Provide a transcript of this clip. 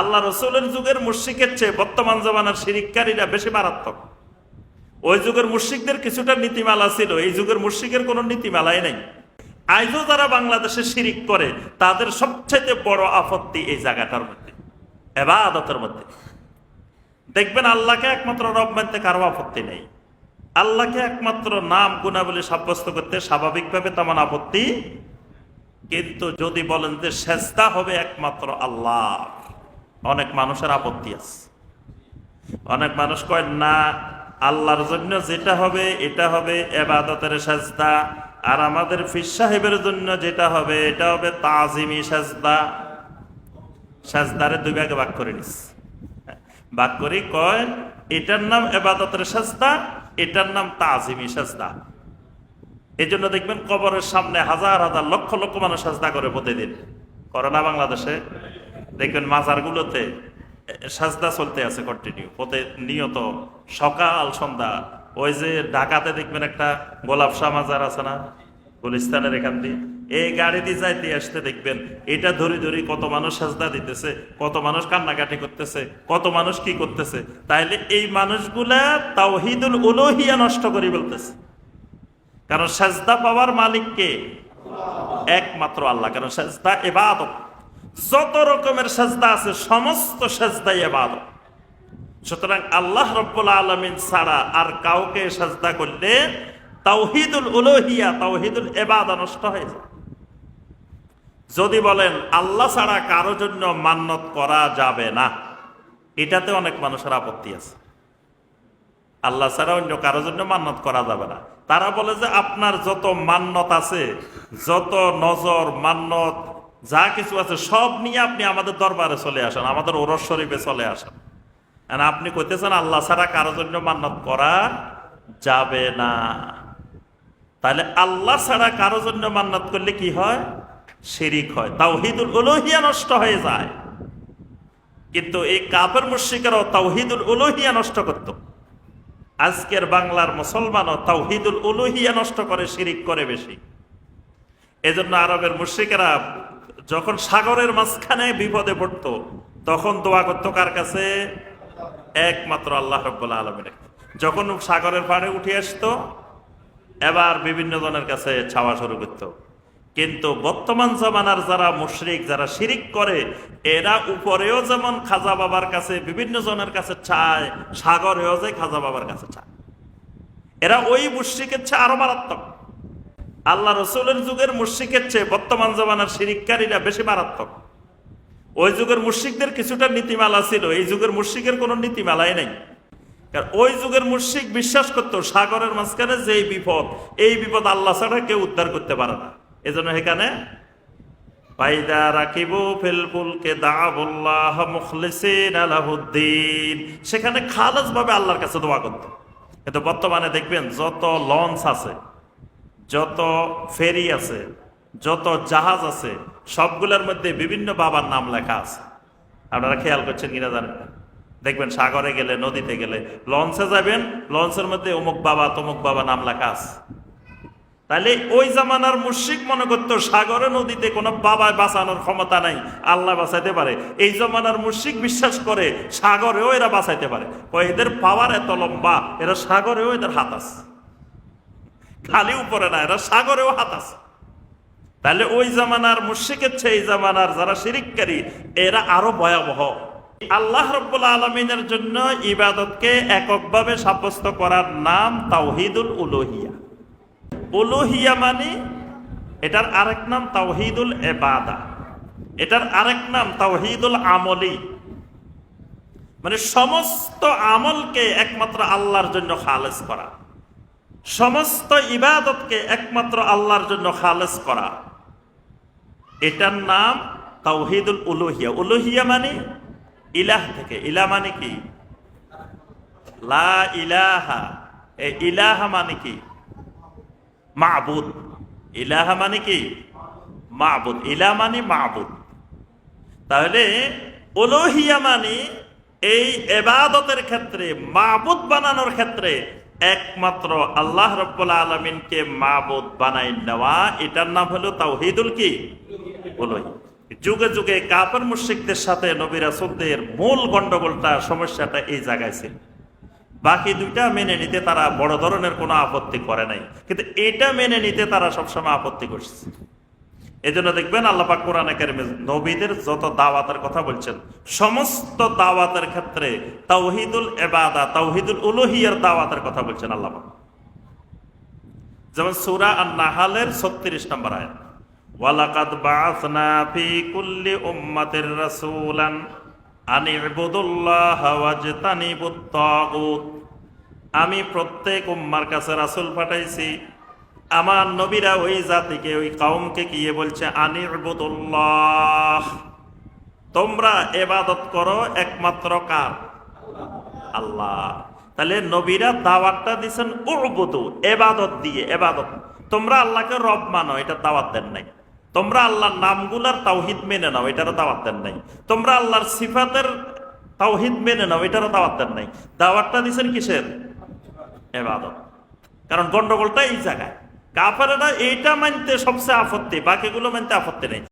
আল্লাহ রসুলের যুগের মুর্শিকের চেয়ে বর্তমান জমানার শিরিককারীরা বেশি মারাত্মক। ওই যুগের মুর্শিকদের কিছুটা নীতিমালা ছিল, এই যুগের মুর্শিকের কোনো নীতিমালাই নেই। আজও যারা বাংলাদেশে শিরিক করে, তাদের সবচেয়ে বড় আপত্তি এই জায়গাটার মধ্যে এবার আদতের মধ্যে। দেখবেন আল্লাহকে একমাত্র রব মানতে কারও আপত্তি নেই। আল্লাহকে একমাত্র নাম, গুণাবলী সাব্যস্ত করতে স্বাভাবিকভাবে তেমন আপত্তি, কিন্তু যদি বলেন যে সেজদা হবে একমাত্র আল্লাহ। অনেক মানুষের আপত্তি আছে। অনেক মানুষ কয়, না, আল্লাহর জন্য যেটা হবে, এটা হবে এবাদতের সাজদা। আর আমাদের ফির সাহেবের জন্য যেটা হবে, এটা হবে তাজিমি সাজদা। সাজদারে দুই ভাগে ভাগ করে নিস ভাগ করি কয়, এটার নাম এবাদতের সাজদা, এটার নাম তাজিমি সাজদা। এই জন্য দেখবেন কবরের সামনে হাজার হাজার লক্ষ লক্ষ মানুষ সাজদা করে প্রতিদিন। করে না বাংলাদেশে দেখবেন মাজারগুলোতে সাজদা চলতে আছে কন্টিনিউ প্রতিনিয়ত সকাল, সন্ধ্যা। ওই যে ঢাকাতে দেখবেন একটা গোলাপ শাহ মাজার আছে না? গুলিস্তানের এখান দিয়ে। এই গাড়ি দিয়ে যাইতে আসতে দেখবেন, এটা ধরে ধরে কত মানুষ সাজদা দিতেছে, কত মানুষ কান্নাকাটি করতেছে, কত মানুষ কি করতেছে। তাইলে এই মানুষগুলা তাওহিদুল উলোহিয়া নষ্ট করে বলতেছে কারণ সাজদা পাওয়ার মালিককে একমাত্র আল্লাহ, কারণ সাজদা এবাদত যত রকমের সাজদা আছে, সমস্ত সাজদাই এবাদত। সুতরাং আল্লাহ রব্বুল আলমিন ছাড়া আর কাউকে সাজদা করলে তাওহিদুল উলোহিয়া, তাওহিদুল এবাদা নষ্ট হয়ে যায়। যদি বলেন, আল্লাহ ছাড়া কারও জন্য মান্নত করা যাবে না, এটাতে অনেক মানুষের আপত্তি আছে। আল্লাহ ছাড়া অন্য কারও জন্য মান্নত করা যাবে না। তারা বলে যে, আপনার যত মান্যত আছে, যত নজর, মান্নত যা কিছু আছে সব নিয়ে আপনি আমাদের দরবারে চলে আসেন, আমাদের ওরস শরীফে চলে আসেন। আর আপনি কইতেছেন, আল্লাহ ছাড়া কারও জন্য মান্নত করা যাবে না। তাহলে আল্লাহ ছাড়া কারও জন্য মান্নত করলে কি হয়? শিরিক হয়। তাওহিদুল উলুহিয়া নষ্ট হয়ে যায়। কিন্তু এই কাপের মুশিকেরাও তাওহিদুল উলুহিয়া নষ্ট করতো। আজকের বাংলার মুসলমানও তাওহিদুল উলুহিয়া নষ্ট করে, শিরিক করে বেশি। এজন্য আরবের মুশ্রিকেরা যখন সাগরের মাঝখানে বিপদে পড়তো, তখন দোয়া করতো কার কাছে? একমাত্র আল্লাহ রব্বুল্লাহ আলমিনের যখন সাগরের পাড়ে উঠে আসতো, এবার বিভিন্ন জনের কাছে ছাওয়া শুরু করতো। কিন্তু বর্তমান জমানার যারা মুশরিক, যারা শিরিক করে, এরা উপরেও যেমন খাজা বাবার কাছে বিভিন্ন জনের কাছে চায়, সাগরেও যে খাজা বাবার কাছে চায়। এরা ওই মুশ্রিকের চেয়ে আরও মারাত্মক। আল্লাহ রসুলের যুগের মুশ্রিকের চেয়ে বর্তমান জমানার শিরিককারীরা বেশি মারাত্মক। ওই যুগের মুশ্রিকদের কিছুটা নীতিমালা ছিল, এই যুগের মুশ্রিকের কোনো নীতিমালাই নেই। কারণ ওই যুগের মুশ্রিক বিশ্বাস করতো, সাগরের মাঝখানে যেই বিপদ, এই বিপদ আল্লাহ ছাড়া কেউ উদ্ধার করতে পারে না। এজন্য এখানে পাইদা রাখিব ফিলফুলকে দাবুল্লাহ মুখলিসিন আলাহুদ্দিন সেখানে খালাস ভাবে আল্লাহর কাছে দোয়া করতো। কিন্তু বর্তমানে দেখবেন যত লঞ্চ আছে যত ফেরি আছে, যত জাহাজ আছে, সবগুলোর মধ্যে বিভিন্ন বাবার নাম লেখা আছে। আপনারা খেয়াল করছেন কিনা জানেন দেখবেন সাগরে গেলে, নদীতে গেলে, লঞ্চে যাবেন, লঞ্চের মধ্যে অমুক বাবা, তমুক বাবা নাম লেখা আছে। তাহলে ওই জামানার মুশিক মনে করতো সাগরে, নদীতে কোনো বাবায় বাঁচানোর ক্ষমতা নাই, আল্লাহ বাঁচাইতে পারে। এই জামানার মুশিক বিশ্বাস করে সাগরেও এরা বাঁচাইতে পারে। এদের পাওয়ার এত লম্বা, এরা সাগরেও এদের হাত আছে। খালি উপরে না, এরা সাগরেও হাত আছে। তাহলে ওই জামানার মুশিকের চেয়ে এই জামানার যারা শিরিককারী, এরা আরও ভয়াবহ। আল্লাহ রব্বুল আলমিনের জন্য ইবাদতকে এককভাবে সাব্যস্ত করার নাম তাওহিদুল উলোহিয়া। উলুহিয়া মানে এটার আরেক নাম তাওহিদুল এবাদা এটার আরেক নাম তাওহিদুল আমলি। মানে সমস্ত আমলকে একমাত্র আল্লাহর জন্য খালেজ করা। সমস্ত ইবাদতকে একমাত্র আল্লাহর জন্য খালেজ করা। এটার নাম তাওহিদুল উলুহিয়া। উলুহিয়া মানে ইলাহ থেকে। ইলা মানে কি? লা ইলাহা। এ ইলাহা মানে কি? মাবুদ। ইলাহা মানে কি? মাবুদ। ইলা মানে মাবুদ। তাহলে ওলোহিয়া মানে এই এবাদতের ক্ষেত্রে, মাবুদ বানানোর ক্ষেত্রে একমাত্র আল্লাহ রব্বুল আলমিনকে মাবুদ বানাই নেওয়া, এটার নাম হলো তাও তাওহিদুল কি? বলোই যুগে যুগে কাপের মুশিকদের সাথে নবীরা সুদ্দের মূল গন্ডগোলটা, সমস্যাটা এই জায়গায় ছিল। বাকি দুইটা মেনে নিতে তারা বড় ধরনের কোনো আপত্তি করে নাই। কিন্তু এটা মেনে নিতে তারা সবসময় আপত্তি করছে। এই জন্য দেখবেন আল্লাপাক কোরআনে কারিমে নবীদের যত দাওয়াতের কথা বলছেন, সমস্ত দাওয়াতের ক্ষেত্রে তাওহিদুল এবাদা তাওহিদুল উলুহিয়ার দাওয়াতের কথা বলছেন আল্লাপাক যেমন সুরা আর নাহালের ছত্রিশ নম্বর আয়াত, ওয়ালাকাদ বাআসনা ফি কুল্লি উম্মাতির রাসূলান আন ইবুদুল্লাহ ওয়াজতানিবুত তাগুত। আমি প্রত্যেক উম্মার কাছে রাসূল পাঠাইছি আমার নবীরা ওই জাতিকে, ওই কাউমকে গিয়ে বলছে? আনি ইবুদুল্লাহ। তোমরা এবাদত করো একমাত্র কার? আল্লাহ। তাহলে নবীরা দাওয়াতটা দিচ্ছেন উবুদু এবাদত দিয়ে এবাদত তোমরা আল্লাহকে রব মানো, এটা দাওয়াত দেন নাই। তোমরা আল্লাহর নামগুলার তাওহিদ মেনে নাও, এটারও দাওয়াত দেন নাই। তোমরা আল্লাহর সিফাতের তাওহিদ মেনে নাও, এটারও দাওয়াত দেন নাই। দাওয়াতটা দিচ্ছেন কিসের? এবাদত কারণ গন্ডগোলটা এই জায়গায়। কাফারেরা এইটা মানতে সবচেয়ে আপত্তি বাকিগুলো মানতে আপত্তি নেই।